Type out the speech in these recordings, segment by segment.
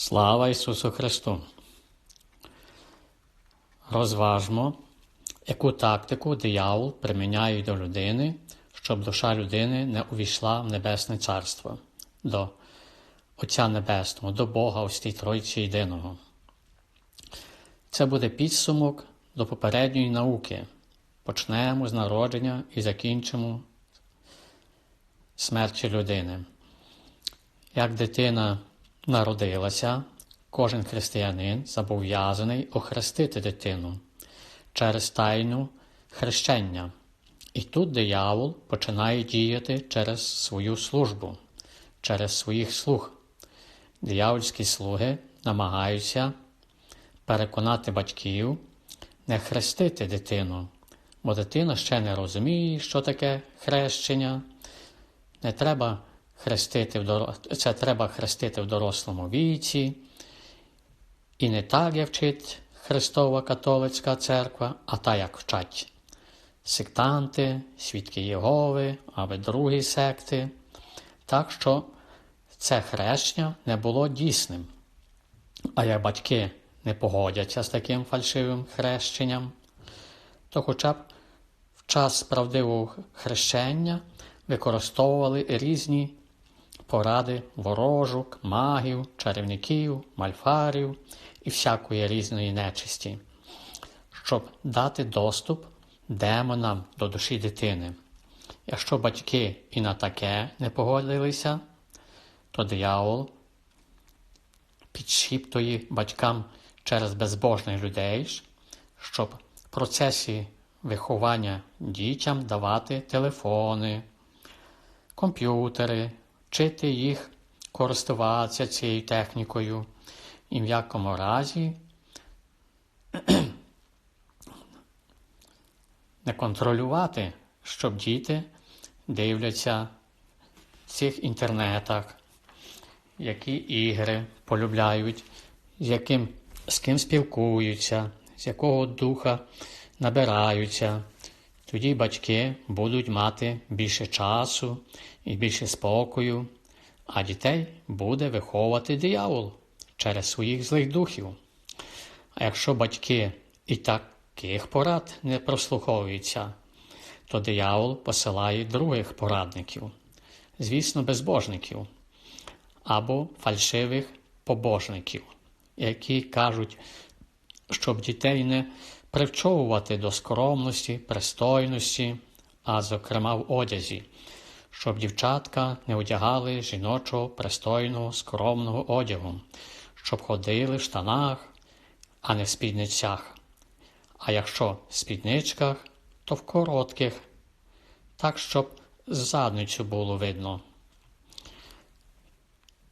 Слава Ісусу Христу! Розважмо, яку тактику диявол приміняє до людини, щоб душа людини не увійшла в Небесне Царство, до Отця Небесного, до Бога ось Тройці Єдиного. Це буде підсумок до попередньої науки. Почнемо з народження і закінчимо смерті людини. Як дитина народилася, кожен християнин зобов'язаний охрестити дитину через тайну хрещення. І тут диявол починає діяти через свою службу, через своїх слуг. Диявольські слуги намагаються переконати батьків не хрестити дитину, бо дитина ще не розуміє, що таке хрещення. Не треба хрестити в дор... це треба хрестити в дорослому віці. І не так, як вчить Христова католицька церква, а так, як вчать сектанти, свідки Єгови або другі секти. Так що це хрещення не було дійсним. А як батьки не погодяться з таким фальшивим хрещенням, то хоча б в час правдивого хрещення використовували різні поради ворожок, магів, чарівників, мальфарів і всякої різної нечисті, щоб дати доступ демонам до душі дитини. Якщо батьки і на таке не погодилися, то диявол підшіптує батькам через безбожних людей, щоб в процесі виховання дітям давати телефони, комп'ютери, вчити їх користуватися цією технікою і в якому разі не контролювати, щоб діти дивляться в цих інтернетах, які ігри полюбляють, з яким, з ким спілкуються, з якого духа набираються. Тоді батьки будуть мати більше часу і більше спокою, а дітей буде виховувати диявол через своїх злих духів. А якщо батьки і таких порад не прослуховуються, то диявол посилає других порадників, звісно, безбожників або фальшивих побожників, які кажуть, щоб дітей не привчовувати до скромності, пристойності, а зокрема в одязі, щоб дівчатка не одягали жіночого пристойного, скромного одягу, щоб ходили в штанах, а не в спідницях. А якщо в спідничках, то в коротких, так, щоб задницю було видно.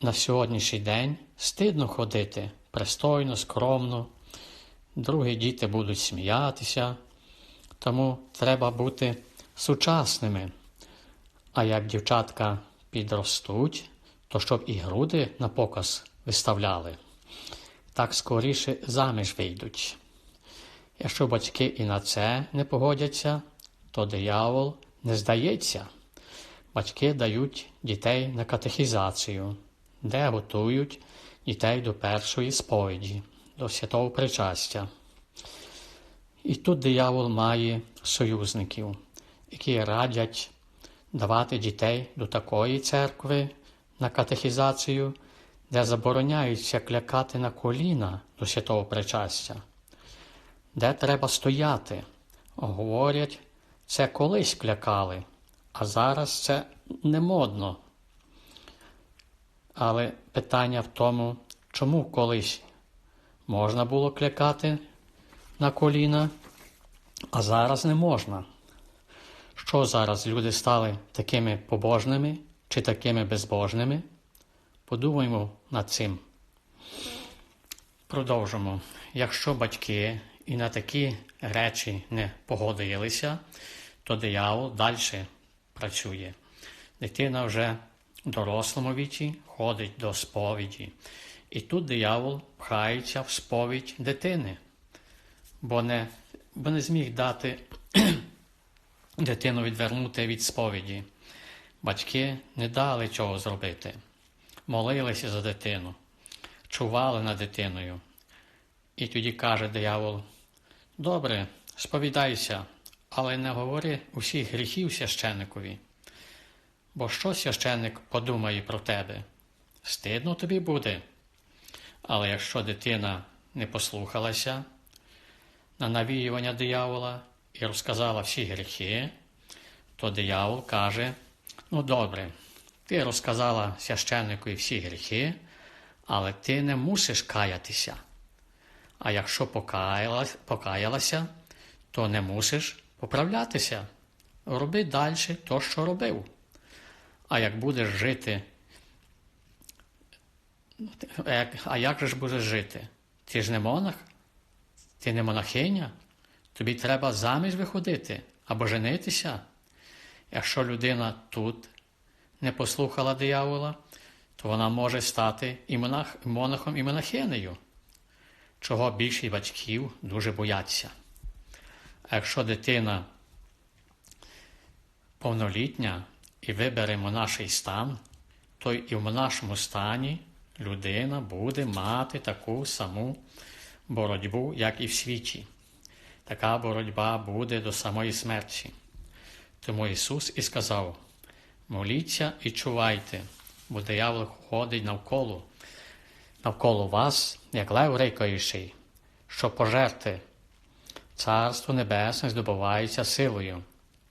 На сьогоднішній день стидно ходити пристойно, скромно. Другі діти будуть сміятися, тому треба бути сучасними. А як дівчатка підростуть, то щоб і груди на показ виставляли, так скоріше заміж вийдуть. Якщо батьки і на це не погодяться, то диявол не здається. Батьки дають дітей на катехізацію, де готують дітей до першої сповіді, до святого причастя. І тут диявол має союзників, які радять давати дітей до такої церкви на катехізацію, де забороняються клякати на коліна до святого причастя, де треба стояти. Говорять, це колись клякали, а зараз це не модно. Але питання в тому, чому колись можна було клякати на коліна, а зараз не можна. Що зараз люди стали такими побожними чи такими безбожними? Подумаймо над цим. Продовжимо. Якщо батьки і на такі речі не погодилися, то диявол далі працює. Дитина вже в дорослому віці ходить до сповіді. І тут диявол пхається в сповідь дитини, бо не, бо не зміг дати дитину відвернути від сповіді. Батьки не дали цього зробити, молилися за дитину. чували над дитиною. І тоді каже диявол: Добре, сповідайся, але не говори усіх гріхів священникові. Бо що священник подумає про тебе? Стидно тобі буде. Але якщо дитина не послухалася на навіювання диявола і розказала всі гріхи, то диявол каже: Ну добре, ти розказала священнику всі гріхи, але ти не мусиш каятися. А якщо покаялася, то не мусиш поправлятися. Роби далі то, що робив. А як будеш жити, а як же ж будеш жити? Ти ж не монах? Ти не монахиня? Тобі треба заміж виходити або женитися. Якщо людина тут не послухала диявола, то вона може стати і монах, монахом, і монахинею, чого більшість батьків дуже бояться. А якщо дитина повнолітня і вибере монаший стан, то і в монашому стані людина буде мати таку саму боротьбу, як і в світі. Така боротьба буде до самої смерті. Тому Ісус і сказав: моліться і чувайте, бо диявол ходить навколо, навколо вас, як лев рейкаючий, що пожерти. Царство Небесне здобувається силою.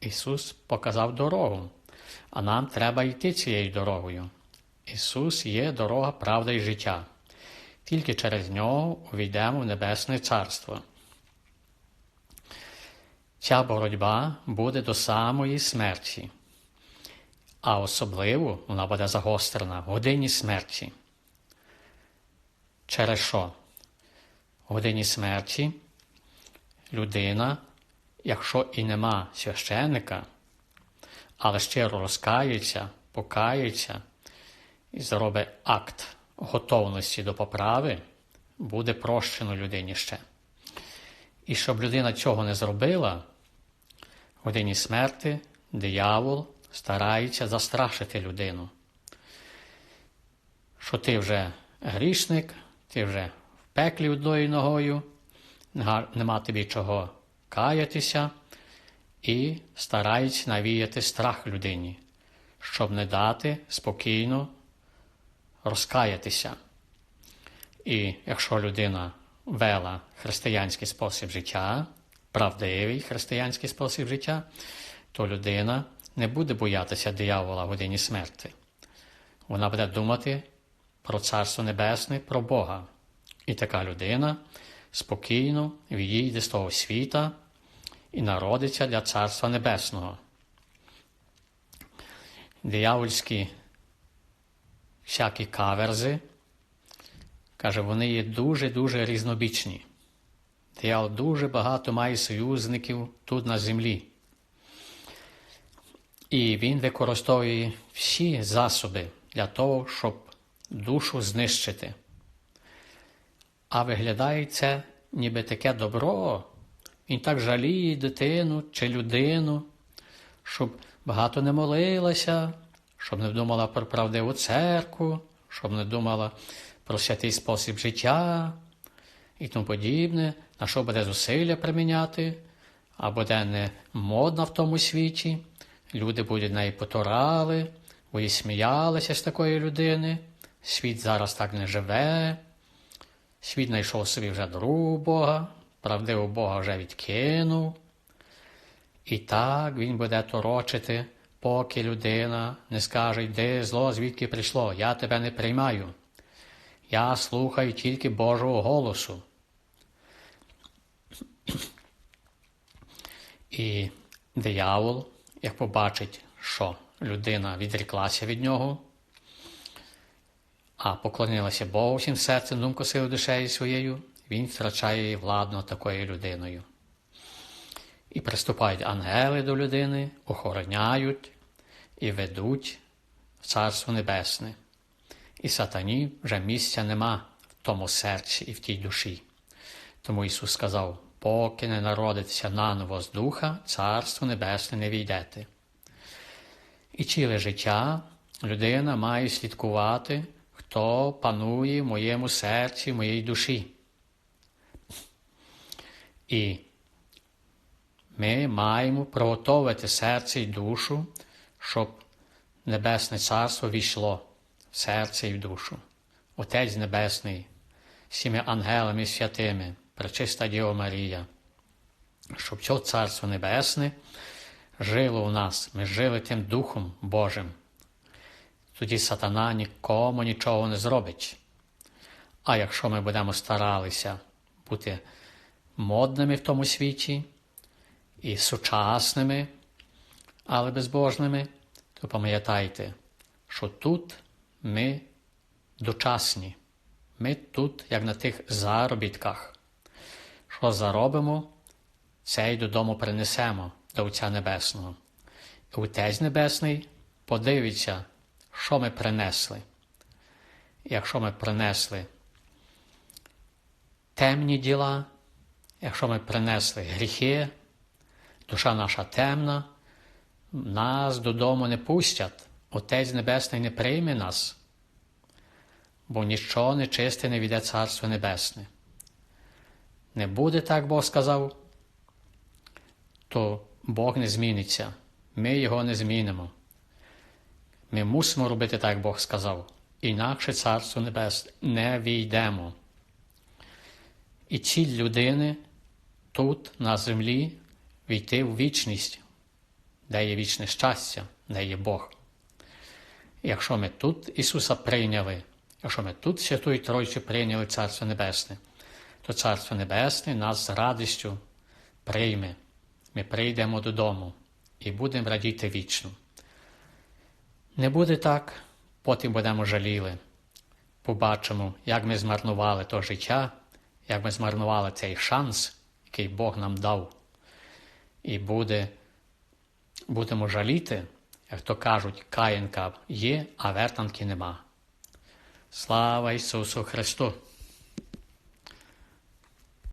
Ісус показав дорогу, а нам треба йти цією дорогою. Ісус є дорога, правда і життя. Тільки через нього увійдемо в Небесне Царство. Ця боротьба буде до самої смерті, а особливо вона буде загострена в годині смерті. Через що? В годині смерті людина, якщо і нема священника, але щиро розкається, покається і зробить акт готовності до поправи, буде прощено людині ще. І щоб людина цього не зробила, в годині смерти диявол старається застрашити людину. Що ти вже грішник, ти вже в пеклі одною ногою, нема тобі чого каятися, і старається навіяти страх людині, щоб не дати спокійно розкаятися. І якщо людина вела християнський спосіб життя, правдивий християнський спосіб життя, то людина не буде боятися диявола в годині смерти. Вона буде думати про Царство Небесне, про Бога. І така людина спокійно відійде з того світа і народиться для Царства Небесного. Диявольські всякі каверзи, каже, вони є дуже-дуже різнобічні. Диявол дуже багато має союзників тут на землі. І він використовує всі засоби для того, щоб душу знищити. А виглядає це ніби таке добро. Він так жаліє дитину чи людину, щоб багато не молилася, щоб не думала про правдиву церкву, щоб не думала про святий спосіб життя і тому подібне, на що буде зусилля приміняти, а буде не модна в тому світі. Люди будуть неї потурали, бо і сміялися з такої людини. Світ зараз так не живе. Світ знайшов собі вже другого Бога, правдивого Бога вже відкинув. І так він буде торочити, поки людина не скаже, йди зло, звідки прийшло, я тебе не приймаю. Я слухаю тільки Божого голосу. І диявол, як побачить, що людина відріклася від нього, а поклонилася Богу всім серцем, думку силу душею своєю, він втрачає її владно такою людиною. І приступають ангели до людини, охороняють і ведуть в Царство Небесне. І сатані вже місця нема в тому серці і в тій душі. Тому Ісус сказав: поки не народиться наново з духа, Царство Небесне не війдете. І ціле життя людина має слідкувати хто панує в моєму серці, в моїй душі. І ми маємо приготовити серце і душу, щоб Небесне Царство війшло в серце і в душу. Отець Небесний, всіми ангелами святими, пречиста Діва Марія, щоб це Царство Небесне жило у нас, ми жили тим Духом Божим. Тоді сатана нікому нічого не зробить. А якщо ми будемо старалися бути модними в тому світі і сучасними, але безбожними, то пам'ятайте, що тут ми дочасні. Ми тут, як на тих заробітках. Що заробимо, це й додому принесемо до Отця Небесного. І Отець Небесний подивиться, що ми принесли. Якщо ми принесли темні діла, якщо ми принесли гріхи, душа наша темна, нас додому не пустять, Отець Небесний не прийме нас, бо ніщо нечисте не віде Царство Небесне. Не буде так, Бог сказав, то Бог не зміниться, ми його не змінимо. Ми мусимо робити так, Бог сказав, інакше Царство Небесне не війдемо. І ціль людини тут, на землі, війти в вічність, де є вічне щастя, де є Бог. Якщо ми тут Ісуса прийняли, якщо ми тут Святої Тройці прийняли Царство Небесне, то Царство Небесне нас з радістю прийме. Ми прийдемо додому і будемо радіти вічно. Не буде так, потім будемо жаліли. Побачимо, як ми змарнували то життя, як ми змарнували цей шанс, який Бог нам дав. І буде, будемо жаліти, як то кажуть, каїнка є, а вертанки нема. Слава Ісусу Христу!